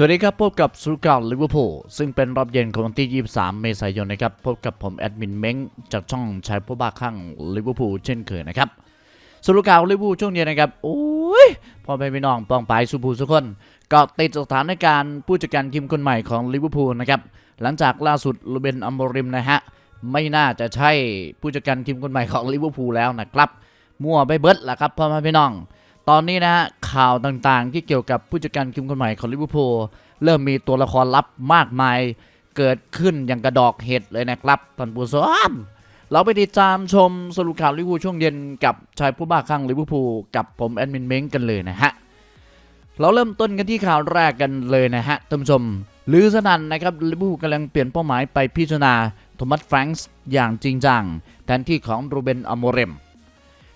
สวัสดีครับ พบกับสุการลิเวอร์พูลซึ่งเป็นรอบเย็นของวันที่ 23 เมษายนนะครับ พบกับผมแอดมินเม้งจากช่องชายผู้บ้าข้างลิเวอร์พูลเช่นเคยนะครับสุการลิเวอร์พูลช่วงเย็นนะครับโอ้ยพ่อแม่พี่น้องปองไปสุภูสุกคนก็ติดสถานการณ์ผู้จัดการทีมคนใหม่ของลิเวอร์พูลนะครับหลังจากล่าสุดลูเบนอัมโบริมนะฮะไม่น่าจะใช่ผู้จัดการทีมคนใหม่ของลิเวอร์พูลแล้วนะครับมั่วไปเบิดละครับพ่อแม่พี่น้อง ตอนนี้นะฮะข่าวต่างๆ ที่เกี่ยวกับผู้จัดการทีมคนใหม่ของลิเวอร์พูลเริ่มมีตัวละครลับมากมายเกิดขึ้นอย่างกระดอกเห็ดเลยนะครับท่านผู้ชมเราไปติดตามชมสรุปข่าวลิเวอร์พูลช่วงเย็นกับชายผู้บ้าคลั่งลิเวอร์พูลกับผมแอดมินเม้งกันเลยนะฮะเราเริ่มต้นกันที่ข่าวแรกกันเลยนะฮะท่านผู้ชมลือสนั่นนะครับลิเวอร์พูลกำลังเปลี่ยนเป้าหมายไปพิจารณาโทมัสแฟรงค์อย่างจริงจังแทนที่ของรูเบนอโมเรม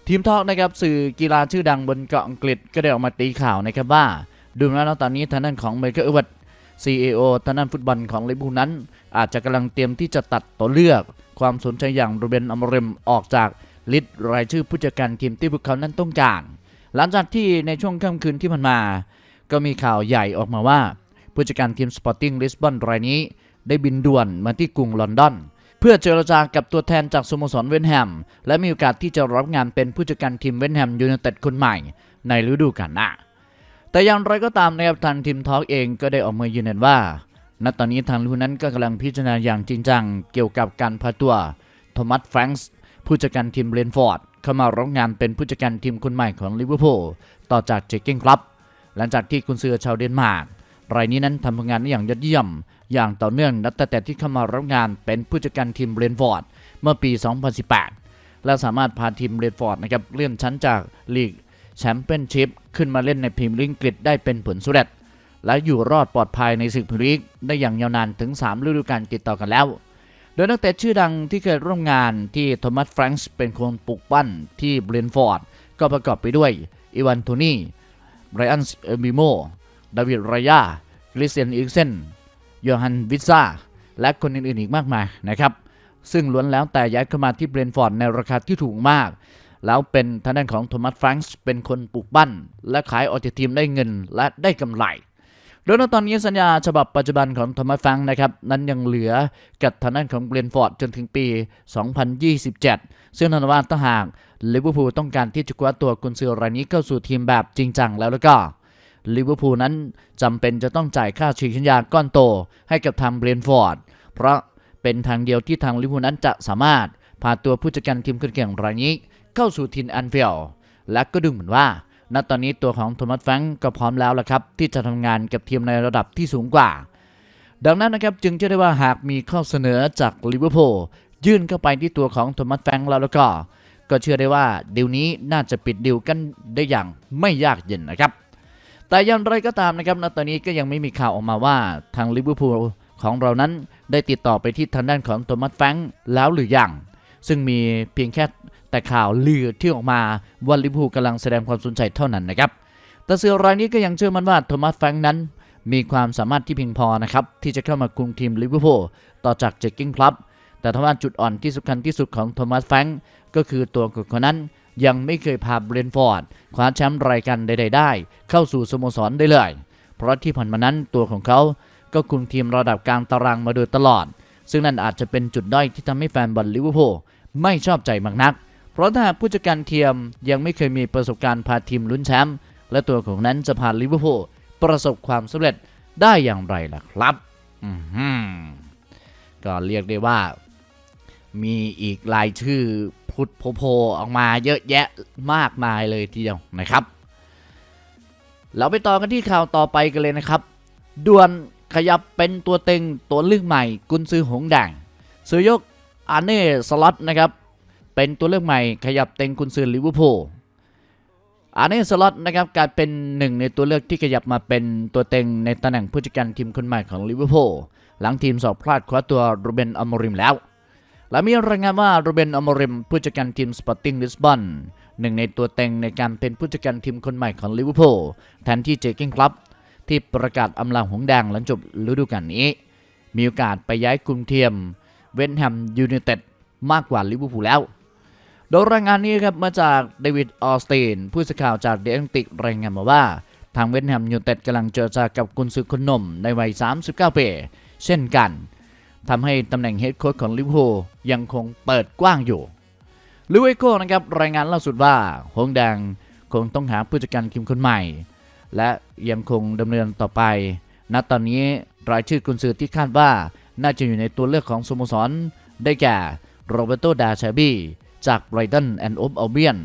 ทีมทอกนะครับสื่อกีฬาชื่อดังบนเกาะอังกฤษก็ได้ออกมาตีข่าวนะครับว่าดูแล้วตอนนี้ทางด้านของเมเกอร์เอเวิร์ด CEO ทางด้านฟุตบอลของลิเวอร์พูลนั้น อาจจะกำลังเตรียมที่จะตัดตัวเลือก ความสนใจอย่างรูเบนอมเรมออกจากลิสต์รายชื่อผู้จัดการทีมที่พวกเขานั้นต้องการ หลังจากที่ในช่วงค่ำคืนที่ผ่านมา ก็มีข่าวใหญ่ออกมาว่าผู้จัดการทีมสปอร์ติ้งลิสบอนรายนี้ ได้บินด่วนมาที่กรุงลอนดอน เพื่อเจรจากับตัวแทนจากสโมสรเวนแฮม และมีโอกาสที่จะรับงานเป็นผู้จัดการทีมเวนแฮมยูไนเต็ดคนใหม่ ในฤดูกาลหน้า แต่อย่างไรก็ตามนะครับทางทีมทอล์กเองก็ได้ออกมายืนยันว่า ณตอนนี้ทางลูนั้นก็กำลังพิจารณาอย่างจริงจังเกี่ยวกับการพาตัวโทมัสแฟรงส์ผู้จัดการทีมเบรนฟอร์ดเข้ามารับงานเป็นผู้จัดการทีมคนใหม่ของลิเวอร์พูลต่อจากเจคกิ้งครับหลังจากที่กุนซือชาวเดนมาร์กรายนี้นั้นทำผลงานได้อย่างยอดเยี่ยม อย่างต่อเนื่องนับตั้งแต่ที่เข้ามารับงานเป็นผู้จัดการทีมเบรนฟอร์ดเมื่อปี 2018 และสามารถพาทีมเบรนฟอร์ดนะครับเลื่อนชั้นจากลีกแชมเปี้ยนชิพขึ้นมาเล่นในพรีเมียร์ลีกอังกฤษได้เป็นผลสำเร็จและอยู่รอดปลอดภัยในศึกพรีเมียร์ลีกได้อย่างยาวนานถึง 3 ฤดูกาลติดต่อกันแล้ว โดยนักเตะชื่อดังที่เคยร่วมงานที่โทมัสแฟรงส์เป็นคนปลุกปั้นที่เบรนฟอร์ดก็ประกอบไปด้วยอีวานโทนี่ไรอันเอมิโมดาวิดรายาคริสเตียนอีกเซน โยฮันวิซ่า และคนอื่นๆอีกมากมายนะครับ ซึ่งล้วนแล้วแต่ย้ายเข้ามาที่เบรนฟอร์ดในราคาที่ถูกมาก แล้วเป็นทางด้านของโทมัสแฟรงส์เป็นคนปลูกปั้นและขายออกจากทีมได้เงินและได้กำไรโดยในตอนนี้สัญญาฉบับปัจจุบันของโทมัสแฟรงค์นะครับ นั้นยังเหลือกับทางด้านของเบรนฟอร์ดจนถึงปี 2027 ซึ่งนันว่าถ้าหากลิเวอร์พูลต้องการที่จะคว้าตัวกุนซือรายนี้เข้าสู่ทีมแบบจริงจังแล้วแล้วก็ ลิเวอร์พูลนั้นจำเป็นจะต้องจ่ายค่าฉีกสัญญาก้อนโต ให้กับทางเบรนฟอร์ด เพราะเป็นทางเดียวที่ทางลิเวอร์พูลนั้นจะสามารถพาตัวผู้จัดการทีมคนเก่งรายนี้เข้าสู่ทีมแอนฟิลด์และก็ดูเหมือนว่า ณตอนนี้ตัวของโทมัสแฟงก็พร้อมแล้วละครับ ที่จะทำงานกับทีมในระดับที่สูงกว่า ดังนั้นนะครับจึงจะได้ว่าหากมีข้อเสนอจากลิเวอร์พูลยื่นเข้าไปที่ตัวของโทมัสแฟงแล้วแล้วก็ ก็เชื่อได้ว่าดีลนี้น่าจะปิดดีลกันได้อย่างไม่ยากเย็นนะครับ แต่อย่างไรก็ตามนะครับณตอนนี้ก็ยังไม่มีข่าวออกมาว่าทางลิเวอร์พูลของเรานั้นได้ติดต่อไปที่ทางด้านของโทมัสแฟงแล้วหรือยัง ซึ่งมีเพียงแค่แต่ข่าวลือที่ออกมาว่าลิเวอร์พูลกำลังแสดงความสนใจเท่านั้นนะครับ แต่สื่อรายนี้ก็ยังเชื่อมั่นว่าโทมัสแฟงนั้น มีความสามารถที่เพียงพอนะครับที่จะเข้ามาคุมทีมลิเวอร์พูลต่อจากเจคกิ้งครับแต่ทว่าจุดอ่อนที่สำคัญที่สุดของโทมัสแฟงก็คือตัวคนนั้น ยังไม่เคยพาเบรนฟอร์ดคว้าแชมป์รายการใด ๆ ได้ เข้าสู่สโมสรได้เลย เพราะที่ผ่านมานั้นตัวของเขาก็คุมทีมระดับกลางตารางมาโดยตลอด ซึ่งนั่นอาจจะเป็นจุดด้อยที่ทำให้แฟนบอลลิเวอร์พูลไม่ชอบใจมากนัก เพราะถ้าหากผู้จัดการทีมยังไม่เคยมีประสบการณ์พาทีมลุ้นแชมป์และตัวของนั้นจะพาลิเวอร์พูลประสบความสำเร็จได้อย่างไรล่ะครับอือหือก็เรียกได้ว่ามีอีกรายชื่อ พุทธโผล่ออกมาเยอะแยะมากมายเลยทีเดียวนะครับ เราไปต่อกันที่ข่าวต่อไปกันเลยนะครับด่วนขยับเป็นตัวเต็งตัวเลือกใหม่ กุนซือหงแดงซื้อยกอาเน่สล็อตนะครับเป็นตัวเลือกใหม่ขยับเต็งกุนซือลิเวอร์พูลอาเน่สล็อตนะครับกลายเป็นหนึ่งในตัวเลือกที่ขยับมาเป็นตัวเต็งในตำแหน่งผู้จัดการทีมคนใหม่ของลิเวอร์พูลหลังทีมสอบพลาดคว้าตัวรูเบนอมอริมแล้ว และมีรายงานว่ารูเบนอมอริมผู้จัดการทีมสปอร์ติ้งลิสบอนหนึ่งในตัวเต็งในการเป็นผู้จัดการทีมคนใหม่ของลิเวอร์พูลแทนที่เจคกิ้งครับที่ประกาศอำลาหงแดงหลังจบฤดูกาลนี้ มีโอกาสไปย้ายกรุงเทียม เวนแฮมยูไนเต็ดมากกว่าลิเวอร์พูลแล้ว โดยรายงานนี้ครับมาจากเดวิดออสตินผู้สื่อข่าวจากเดอังติกรายงานมาว่า ทางเวสต์แฮมยูไนเต็ดกำลังเจรจากับกุนซือคนหนมในวัย 39 ปี เช่นกัน ทำให้ตำแหน่งเฮดโค้ชของลิเวอร์พูลยังคงเปิดกว้างอยู่ลิเวอร์พูลนะครับรายงานล่าสุดว่าหงแดงคงต้องหาผู้จัดการทีมคนใหม่ และยังคงดำเนินต่อไป ณตอนนี้รายชื่อกุนซือที่คาดว่าน่าจะอยู่ในตัวเลือกของสโมสร ได้แก่โรเบโตดาชาบีจากไบรตันแอนด์โอฟอัลเบียน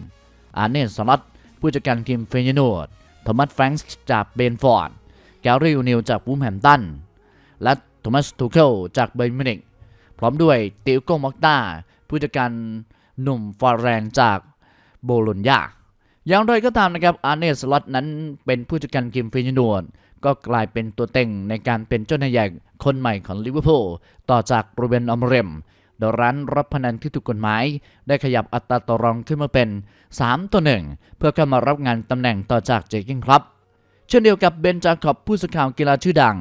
อาร์เนสลัตผู้จัดการทีมเฟยโนดโทมัสแฟรงส์จากเบนฟอร์ด แกรี่อูนิลจากวูมแฮมตัน และโทมัสทูเคิลจากเบย์มินิกพร้อมด้วยติโก้มอกตาผู้จัดการหนุ่มฟาแรงจากโบโลญญาอย่างไรก็ตามนะครับอาร์เนสล็อตนั้นเป็นผู้จัดการทีมเฟยโนดก็กลายเป็นตัวเต็งในการเป็นเจ้าหน้าใหญ่คนใหม่ของลิเวอร์พูลต่อจากโรเบนอมเรมโดยร้านรับพนันที่ถูกกฎหมาย ได้ขยับอัตราต่อรองขึ้นมาเป็น 3 ต่อ 1 เพื่อเข้ามารับงานตำแหน่งต่อจากเจคิงครับ เช่นเดียวกับเบนจาคอบผู้สื่อข่าวกีฬาชื่อดัง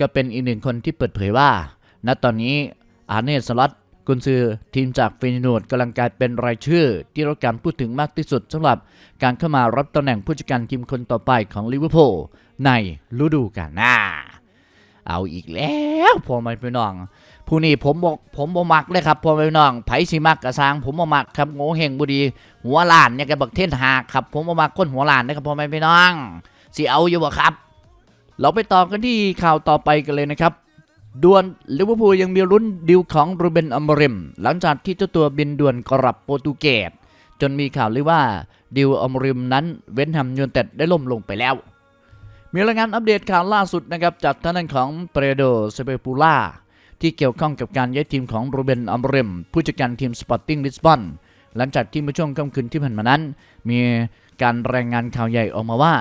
ก็เป็นอีกหนึ่งคนที่เปิดเผยว่า ณตอนนี้อาร์เนสลัตกุนซือทีมจากเฟยโนดกำลังกลายเป็นรายชื่อ ที่เราการพูดถึงมากที่สุดสำหรับการเข้ามารับตำแหน่งผู้จัดการทีมคนต่อไปของลิเวอร์พูลในฤดูกาลหน้า เอาอีกแล้วพ่อแม่พี่น้อง ผู้นี้ผมบอกผมบ่มักเลยครับพ่อแม่พี่น้องไผสิมักกระซังผมบ่มักครับโง่เฮงบุดี หัวล้านเนี่ยแกบักเท่นหากครับ ผมบ่มักคนหัวล้านนะครับพ่อแม่พี่น้องสิเอาอยู่บ่ครับ เราไปต่อกันที่ข่าวต่อไปกันเลยนะครับด่วนลิเวอร์พูลยังมีลุ้นดิวของรูเบนอัมบริม หลังจากที่เจ้าตัวบินด่วนกลับโปรตุเกสจนมีข่าวเลยว่าดิวอัมบริมนั้นเว้นทำยูนเต็ดได้ล่มลงไปแล้ว มีรายงานอัปเดตข่าวล่าสุดนะครับจากทางด้านของเปรโดเซเปปูล่าที่เกี่ยวข้องกับการย้ายทีมของโรเบนอัมเรมผู้จัดการทีมสปอร์ติ้งลิสบอนหลังจากที่เมื่อช่วงค่ำคืนที่ผ่านมานั้น มีการรายงานข่าวใหญ่ออกมาว่า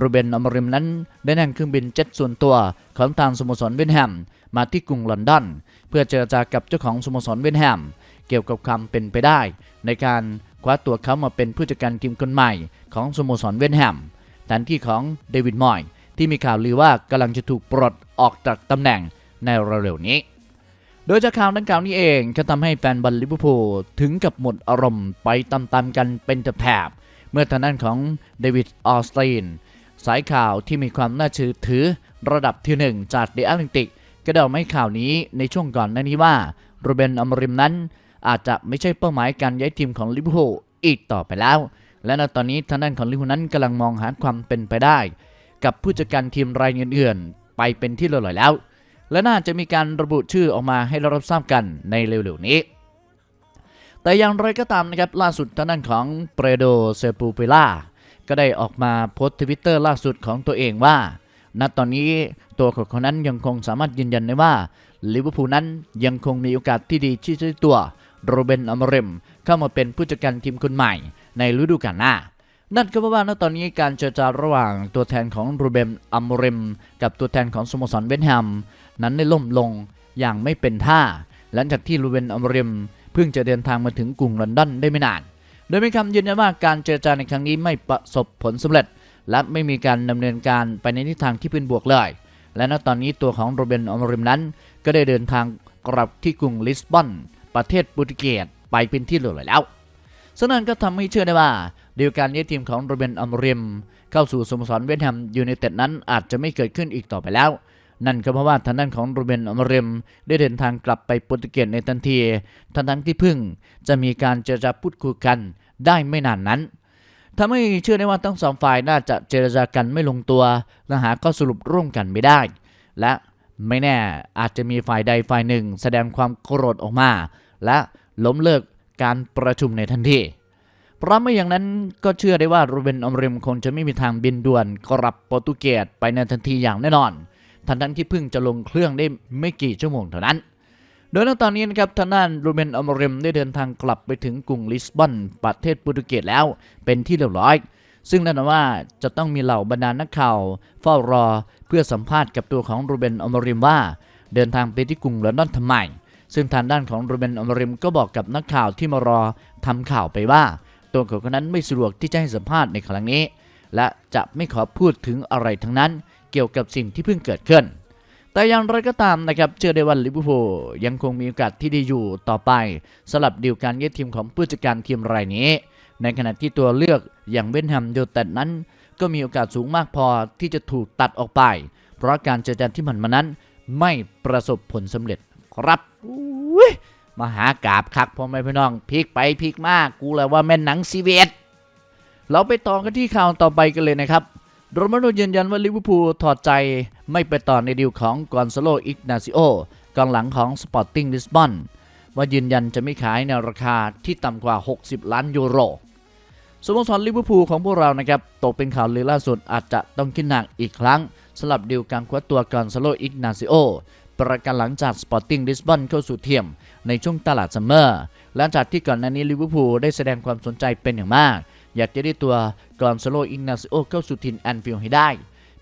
รูเบนอมเรมนั้นได้นั่งเครื่องบินเจ็ตส่วนตัวของทางสโมสรเวนแฮมมาที่กรุงลอนดอน เพื่อเจรจากับเจ้าของสโมสรเวนแฮมเกี่ยวกับความเป็นไปได้ ในการคว้าตัวเขามาเป็นผู้จัดการทีมคนใหม่ของสโมสรเวนแฮมแทนที่ของเดวิดมอยที่มีข่าวลือว่ากำลังจะถูกปลดออกจากตำแหน่งในเร็วๆนี้โดยจากข่าวดังกล่าวนี้เองก็ทำให้แฟนบอลลิเวอร์พูลถึงกับหมดอารมณ์ไปตามๆกันเป็นแถบเมื่อทางด้านของเดวิดออสติน สายข่าวที่มีความน่าเชื่อถือระดับที่หนึ่งจากเดอะแอตแลนติกก็ได้ออกมาข่าวนี้ในช่วงก่อนหน้านี้ว่าโรเบนอมริมนั้น อาจจะไม่ใช่เป้าหมายการย้ายทีมของลิเวอร์พูลอีกต่อไปแล้ว และณตอนนี้ทางด้านของลิเวอร์พูลนั้นกำลังมองหาความเป็นไปได้ กับผู้จัดการทีมรายอื่นๆไปเป็นที่เรียบร้อยแล้ว และน่าจะมีการระบุชื่อออกมาให้เรารับทราบกันในเร็วๆนี้แต่อย่างไรก็ตามนะครับล่าสุดทางด้านของเปรโดเซปูเปล่า ก็ได้ออกมาโพสต์ทวิตเตอร์ล่าสุดของตัวเองว่า ณ ตอนนี้ตัวของเขานั้นยังคงสามารถยืนยันได้ว่าลิเวอร์พูลนั้นยังคงมีโอกาสที่ดีที่จะตัวโรเบนอมเรมเข้ามาเป็นผู้จัดการทีมคนใหม่ในฤดูกาลหน้า นั่นก็เพราะว่าณตอนนี้การเจรจาระหว่างตัวแทนของโรเบนอัมเรม กับตัวแทนของสโมสรเวนแฮมนั้นได้ล่มลงอย่างไม่เป็นท่า หลังจากที่โรเบนอัมเรมเพิ่งจะเดินทางมาถึงกรุงลอนดอนได้ไม่นาน โดยมีคำยืนยันว่าการเจรจาในครั้งนี้ไม่ประสบผลสำเร็จ และไม่มีการดำเนินการไปในทิศทางที่เป็นบวกเลย และณตอนนี้ตัวของโรเบนอมริมนั้น ก็ได้เดินทางกลับที่กรุงลิสบอน ประเทศโปรตุเกสไปเป็นที่เรียบร้อยแล้วฉะนั้นก็ทำให้เชื่อได้ว่าเดียวการย้ทีมของโรเบนอมริม เข้าสู่สโมสรเวสต์แฮมยูไนเต็ดนั้นอาจจะไม่เกิดขึ้นอีกต่อไปแล้ว นั่นก็เพราะว่าทางด้านของโรเบนอมเรมได้เดินทางกลับไปโปรตุเกสในทันทีทั้งทั้งที่พึ่งจะมีการเจรจาพูดคุยกันได้ไม่นานนั้นทำให้เชื่อได้ว่าทั้งสองฝ่ายน่าจะเจรจากันไม่ลงตัวและหาข้อสรุปร่วมกันไม่ได้ และไม่แน่อาจจะมีฝ่ายใดฝ่ายหนึ่ง แสดงความโกรธออกมา และล้มเลิกการประชุมในทันทีเพราะไม่อย่างนั้นก็เชื่อได้ว่าโรเบนอมริมคงจะไม่มีทางบินด่วนกลับโปรตุเกสไปในทันทีอย่างแน่นอน ทันทั้งที่เพิ่งจะลงเครื่องได้ไม่กี่ชั่วโมงเท่านั้น โดยในตอนนี้นะครับทางด้านโรเบนอมริมได้เดินทางกลับไปถึงกรุงลิสบอนประเทศโปรตุเกสแล้ว เป็นที่เรียบร้อย ซึ่งแน่นอนว่าจะต้องมีเหล่าบรรดานักข่าวเฝ้ารอเพื่อสัมภาษณ์กับตัวของโรเบนอมริมว่า เดินทางไปที่กรุงลอนดอนทำไมซึ่งทางด้านของโรเบนอมริมก็บอกกับนักข่าวที่มารอทำข่าวไปว่า ตัวเขาคนนั้นไม่สะดวกที่จะให้สัมภาษณ์ในครั้งนี้ และจะไม่ขอพูดถึงอะไรทั้งนั้น กี่ยวกับสิ่งที่เพิ่งเกิดขึ้น แต่อย่างไรก็ตามนะครับเชื่อได้ว่าลิเวอร์พูลยังคงมีโอกาสที่ดีอยู่ต่อไปสำหรับดีลการย้ายทีมของผู้จัดการทีมรายนี้ ในขณะที่ตัวเลือกอย่างเบนแฮมยูไนเต็ดนั้น ก็มีโอกาสสูงมากพอที่จะถูกตัดออกไป เพราะการเจรจาที่มันมานั้น ไม่ประสบผลสำเร็จครับอุ้ยมหากาบคักพ่อแม่พี่น้องพลิกไปพลิกมากกูเลยว่าแม่นหนังซีเวตเราไปต่อกันที่ข่าวต่อไปกันเลยนะครับ โรมาโนยืนยันว่าลิเวอร์พูลถอดใจไม่ไปต่อในดีลของกอนซาโลอิกนาซิโอกองหลังของสปอร์ติ้งลิสบอนว่ายืนยันจะไม่ขายในราคาที่ต่ำกว่า 60 ล้านยูโรสโมสรลิเวอร์พูลของพวกเรานะครับตกเป็นข่าวลือล่าสุดอาจจะต้องคิดหนักอีกครั้งสำหรับดีลการคว้าตัวกอนซาโลอิกนาซิโอประกันหลังจากสปอร์ติ้งลิสบอนเข้าสู่เทียมในช่วงตลาดซัมเมอร์หลังจากที่ก่อนหน้านี้ลิเวอร์พูลได้แสดงความสนใจเป็นอย่างมาก อยากจะได้ตัวกอนซาโลอิกนาซิโอเข้าสู่ทีมแอนฟิลด์ให้ได้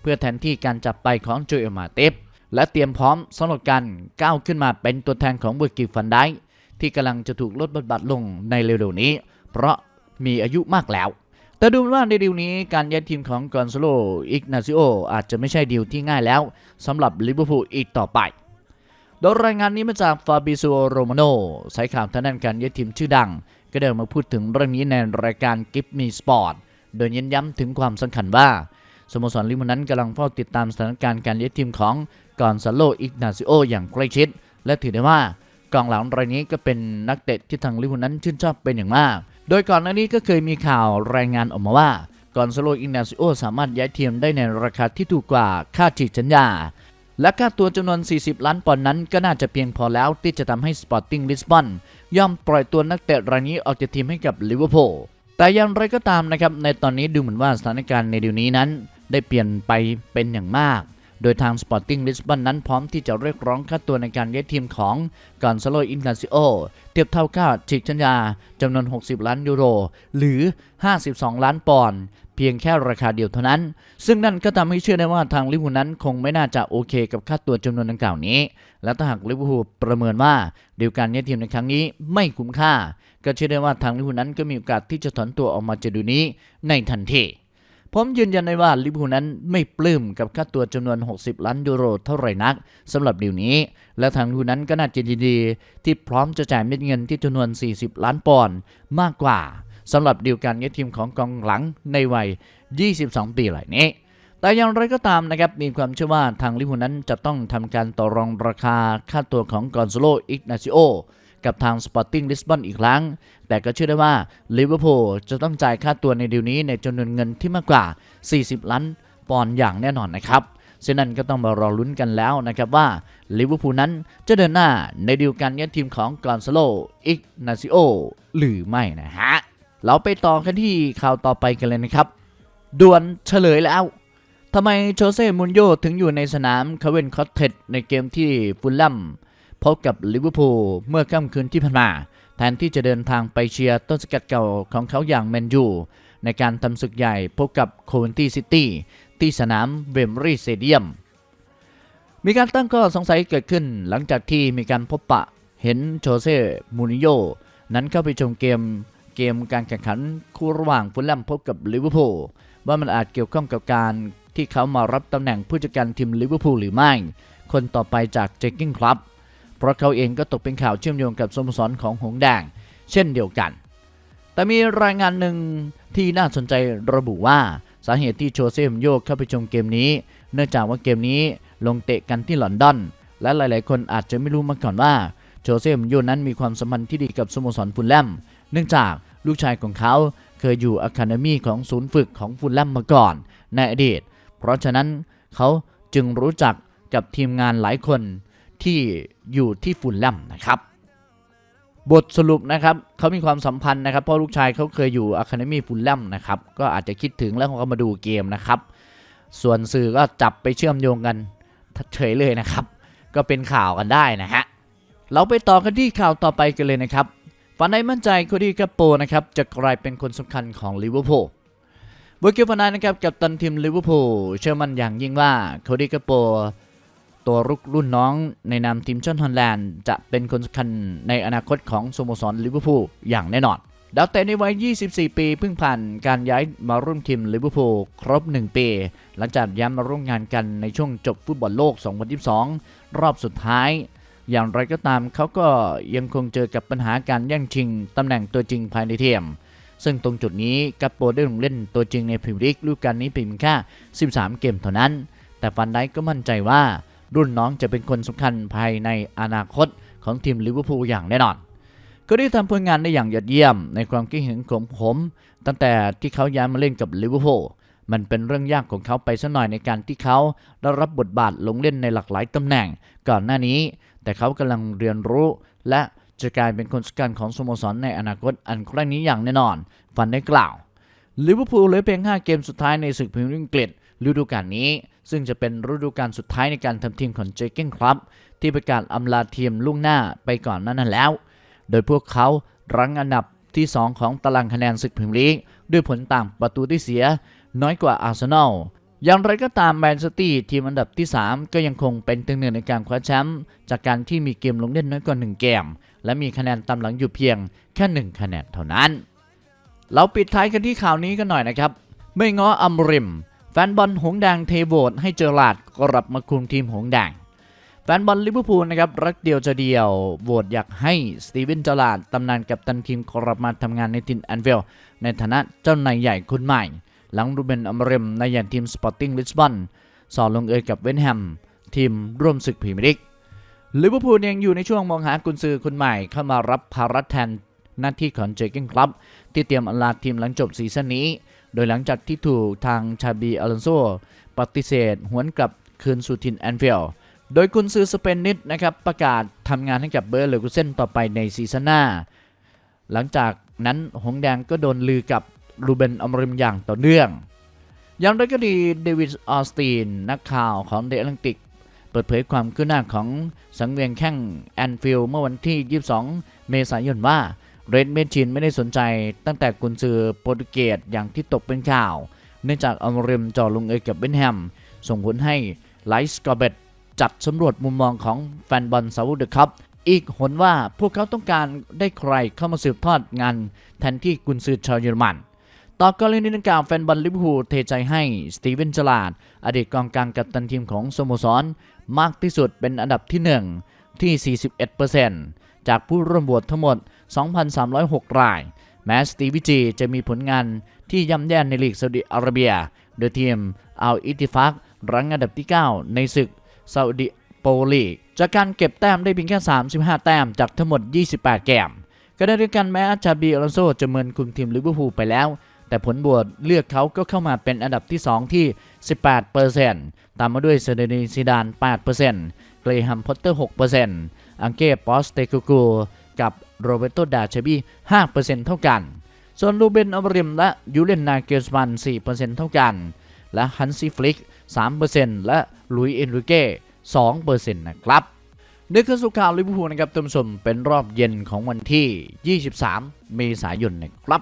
เพื่อแทนที่การจับไปของโจเอลมาเตฟและเตรียมพร้อมสำหรับการก้าวขึ้นมาเป็นตัวแทนของเบอร์กิฟันได้ที่กำลังจะถูกลดบทบาทลงในเร็วๆนี้ เพราะมีอายุมากแล้ว แต่ดูเหมือนว่าในดีลนี้การย้ายทีมของกอนซาโลอิกนาซิโออาจจะไม่ใช่ดีลที่ง่ายแล้วสำหรับลิเวอร์พูลอีกต่อไปโดยรายงานนี้มาจากฟาบิโซโรมาโนสายข่าวทางด้านการย้ายทีมชื่อดัง ก็ได้มาพูดถึงเรื่องนี้ในรายการกิฟมีสปอร์ตโดยเน้นย้ำถึงความสำคัญว่าสโมสรลิเวอร์พูลนั้นกำลังเฝ้าติดตามสถานการณ์การย้ายทีมของกอนซาโลอิกนาซิโออย่างใกล้ชิด และถือได้ว่ากองหลังรายนี้ก็เป็นนักเตะที่ทางลิเวอร์พูลนั้นชื่นชอบเป็นอย่างมาก โดยก่อนหน้านี้ก็เคยมีข่าวรายงานออกมาว่ากอนซาโลอิกนาซิโอสามารถย้ายทีมได้ในราคาที่ถูกกว่าค่าฉีกสัญญา และค่าตัวจำนวน 40 ล้านปอนด์นั้นก็น่าจะเพียงพอแล้วที่จะทำให้สปอร์ติ้งลิสบอน ย่อมปล่อยตัวนักเตะรายนี้ออกจากทีมให้กับลิเวอร์พูลแต่อย่างไรก็ตามนะครับในตอนนี้ดูเหมือนว่าสถานการณ์ในเดี๋ยวนี้นั้น ได้เปลี่ยนไปเป็นอย่างมาก โดยทาง Sporting Lisbon นั้นพร้อมที่จะเรียกร้องค่าตัวในการย้ายทีมของกอนซาโลอินกาซิโอเทียบเท่าค่าฉีกสัญญาจำนวน 60 ล้านยูโร หรือ 52 ล้านปอนด์เพียงแค่ราคาเดียวเท่านั้น ซึ่งนั่นก็ทำให้เชื่อได้ว่าทางลิเวอร์พูลนั้นคงไม่น่าจะโอเคกับค่าตัวจำนวนดังกล่าวนี้ และถ้าหากลิเวอร์พูลประเมินว่าเดีลการย้ายทีมในครั้งนี้ไม่คุ้มค่า ก็เชื่อได้ว่าทางลิเวอร์พูลนั้นก็มีโอกาสที่จะถอนตัวออกมาจากดีลนี้ในทันที ผมยืนยันได้ว่าลิเวอร์พูลนั้นไม่ปลื้มกับค่าตัวจำนวน 60 ล้านยูโรเท่าไหร่นักสำหรับดีลนี้ และทางลิเวอร์พูลนั้นก็น่าจะยินดีที่พร้อมจะจ่ายเม็ดเงินที่จำนวน 40 ล้านปอนด์มากกว่าสำหรับดีลการย้ายทีมของกองหลังในวัย 22 ปีเหล่านี้แต่อย่างไรก็ตามนะครับมีความเชื่อว่าทางลิเวอร์พูลนั้นจะต้องทำการต่อรองราคาค่าตัวของกอนโซโลอิกนาซิโอ กับทาง Sporting Lisbon อีกครั้ง แต่ก็เชื่อได้ว่าลิเวอร์พูลจะต้องจ่ายค่าตัวในดีลนี้ในจำนวนเงินที่มากกว่า 40 ล้านปอนด์อย่างแน่นอนนะครับฉะนั้นก็ต้องมารอลุ้นกันแล้วนะครับว่าลิเวอร์พูลนั้นจะเดินหน้าในดีลการย้ายทีมของกอนซาโลอิกนาซิโอหรือไม่นะฮะ เราไปต่อกันที่ข่าวต่อไปกันเลยนะครับด่วนเฉลยแล้วทำไมโชเซ่มุนโยถึงอยู่ในสนามคาเวนคอตเทจในเกมที่ฟุลแลม พบกับลิเวอร์พูลเมื่อค่ำคืนที่ผ่านมา แทนที่จะเดินทางไปเชียร์ต้นสกัดเก่าของเขาอย่างแมนยูในการทำศึกใหญ่พบกับโคเวนตี้ซิตี้ที่สนามเบมรีสเตเดียม มีการตั้งข้อสงสัยเกิดขึ้นหลังจากที่มีการพบปะเห็นโชเซ่มูนิโยนั้นเข้าไปชมเกมเกมการแข่งขันคู่ระหว่างฟุลแลมพบกับลิเวอร์พูลว่ามันอาจเกี่ยวข้องกับการที่เขามารับตำแหน่งผู้จัดการทีมลิเวอร์พูลหรือไม่ คนต่อไปจากเจคกิ้งคลับ ราะเขาเองก็ตกเป็นข่าวเชื่อมโยงกับสโมสรของหงส์แดง เช่นเดียวกัน แต่มีรายงานหนึ่งที่น่าสนใจระบุว่าสาเหตุที่โชเซ่มโยกเข้าไปชมเกมนี้ เนื่องจากว่าเกมนี้ลงเตะกันที่ลอนดอน และหลาย ๆ คนอาจจะไม่รู้มาก่อนว่าโชเซ่มโยนั้นมีความสัมพันธ์ที่ดีกับสโมสรฟุลแลมเนื่องจากลูกชายของเขาเคยอยู่อะคาเดมีของศูนย์ฝึกของฟุลแลมมาก่อน ในอดีต เพราะฉะนั้นเขาจึงรู้จักกับทีมงานหลายคน ที่อยู่ที่ฟุลแลมนะครับ บทสรุปนะครับเขามีความสัมพันธ์นะครับ เพราะลูกชายเขาเคยอยู่อะคาเดมีฟุลแลมนะครับ ก็อาจจะคิดถึงแล้วเขาก็มาดูเกมนะครับ ส่วนสื่อก็จับไปเชื่อมโยงกันเฉยเลยนะครับ ก็เป็นข่าวกันได้นะฮะเราไปต่อกันที่ข่าวต่อไปกันเลยนะครับฝันในมั่นใจโคดี้กัปโปนะครับจะกลายเป็นคนสำคัญของลิเวอร์พูลเบอร์เกฟานายนะครับกับตันทีมลิเวอร์พูลเชื่อมั่นอย่างยิ่งว่าโคดี้กัปโป ตัวรุกรุ่นน้องในนามทีมชาติฮอลแลนด์จะเป็นคนสำคัญในอนาคตของสโมสรลิเวอร์พูลอย่างแน่นอนดาวเตะในวัย 24 ปีเพิ่งผ่านการย้ายมาร่วมทีมลิเวอร์พูลครบ 1 ปี หลังจากย้ายมาร่วมงานกันในช่วงจบฟุตบอลโลก 2022 รอบสุดท้าย อย่างไรก็ตามเขาก็ยังคงเจอกับปัญหาการแย่งชิงตำแหน่งตัวจริงภายในทีมซึ่งตรงจุดนี้กัปโปได้ลงเล่นตัวจริงในพรีเมียร์ลีกฤดูกาลนี้เพียงแค่ 13 เกมเท่านั้น แต่ฟันไดก็มั่นใจว่า รุ่นน้องจะเป็นคนสำคัญภายในอนาคตของทีมลิเวอร์พูลอย่างแน่นอนก็ได้ทำผลงานได้อย่างยอดเยี่ยมในความคิดเห็นของผม ตั้งแต่ที่เขาย้ายมาเล่นกับลิเวอร์พูลมันเป็นเรื่องยากของเขาไปสักหน่อยในการที่เขาได้รับบทบาทลงเล่นในหลากหลายตำแหน่ง ก่อนหน้านี้ แต่เขากำลังเรียนรู้ และจะกลายเป็นคนสำคัญของสโมสรในอนาคตอันใกล้นี้อย่างแน่นอน ฟันได้กล่าวลิเวอร์พูลเหลือเพียง 5 เกมสุดท้ายในศึกพรีเมียร์ลีกอังก ฤดูกาลนี้ ซึ่งจะเป็นฤดูกาลสุดท้ายในการทำทีมของเจเก้นครับ ที่ประกาศอำลาทีมล่วงหน้าไปก่อนนั้นนั้นแล้ว โดยพวกเขารั้งอันดับที่ 2 ของตารางคะแนนศึกพรีเมียร์ลีกด้วยผลต่างประตูที่เสีย น้อยกว่าอาร์เซนอลอย่างไรก็ตามแมนซิตี้ทีมอันดับที่ 3 ก็ยังคงเป็นตึงหนึ่งในการคว้าแชมป์จากการที่มีเกมลงเล่นน้อยกว่า 1 เกม และมีคะแนนตามหลังอยู่เพียงแค่ 1 คะแนนเท่านั้น เราปิดท้ายกันที่ข่าวนี้กันหน่อยนะครับ ไม่ง้ออัมริม แฟนบอลหงส์แดงเทโบดให้เจอหลาดกลับมาคุมทีมหงส์แดงแฟนบอลลิเวอร์พูลนะครับรักเดียวจะเดียวโหวตอยากให้สตีเวนเจอร์ลาร์ดตำนานกับตันทีมกลับมาทำงานในทีมแอนฟิลในฐานะเจ้านายใหญ่คนใหม่ หลังรูเบนอัมริมในายใหญ่ทีมสปอร์ติ้งลิสบอนสอนลงเอยกับเวนแฮม ทีมร่วมศึกพรีเมียร์ลีกลิเวอร์พูลยังอยู่ในช่วงมองหากุนซือคนใหม่เข้ามารับภาระแทนหน้าที่ของเจเกนครับที่เตรียมอำลาทีมหลังจบซีซั่นนี้ โดยหลังจากที่ถูกทางชาบีอลอนโซปฏิเสธหวนกลับคืนสู่ทินแอนฟิลด์โดยกุนซือสเปนนิดนะครับประกาศทำงานให้กับเบอร์เลกุเซนต่อไปในซีซั่นหน้า หลังจากนั้นหงแดงก็โดนลือกับรูเบนอมริมอย่างต่อเนื่องอย่างไรก็ดีเดวิดออสตินนักข่าวของเดลังติก เปิดเผยความคืบหน้าของสังเวียนแข่งแอนฟิลด์เมื่อวันที่ 22 เมษายนว่า เรดเมชินไม่ได้สนใจตั้งแต่กุนซือโปรตุเกสอย่างที่ตกเป็นข่าว เนื่องจากอมริมจ่อลงเอยกับเบนแฮม ส่งผลให้ไลส์กอเบตจัดสำรวจมุมมองของแฟนบอลซาอุดครับ อีกหนว่าพวกเขาต้องการได้ใครเข้ามาสืบทอดงานแทนที่กุนซือชาวเยอรมันต่อกรณีดังกล่าวแฟนบอลลิเวอร์พูลเทใจให้สตีเวนจลาด อดีตกองกลางกัปตันทีมของสโมสร มากที่สุดเป็นอันดับที่ 1 ที่ 41%จากผู้ร่วมโหวตทั้งหมด 2,306 ราย แม้สตีวิจีจะมีผลงานที่ย่ำแย่ในลีกซาอุดิอาระเบีย โดยทีมอัลอิติฟักรั้งอันดับที่ 9 ในศึกซาอุดิโปรลีก จากการเก็บแต้มได้เพียงแค่ 35 แต้มจากทั้งหมด 28เกมก็ได้ด้วยกันแม้อาจาบีอลอนโซจะเมินคุมทีมลิเวอร์พูลไปแล้ว แต่ผลบวชเลือกเขาก็เข้ามาเป็นอันดับที่ 2 ที่ 18%ตามมาด้วยเซเดนีซิดาน 8%เกรแฮมพอตเตอร์ 6%อังเก้ปอสเตกูกู กับโรเบโตดาเชบี5%เท่ากัน ส่วนลูเบนอมริมและยูเลนนาเกลสมัน4%เท่ากัน และฮันซีฟลิก 3%และลุยเอนริเก้ 2%นะครับนี่คือสุข่าวลิเวอร์พูลนะครับท่านผู้ชมเป็นรอบเย็นของวันที่ 23 เมษายนนะครับ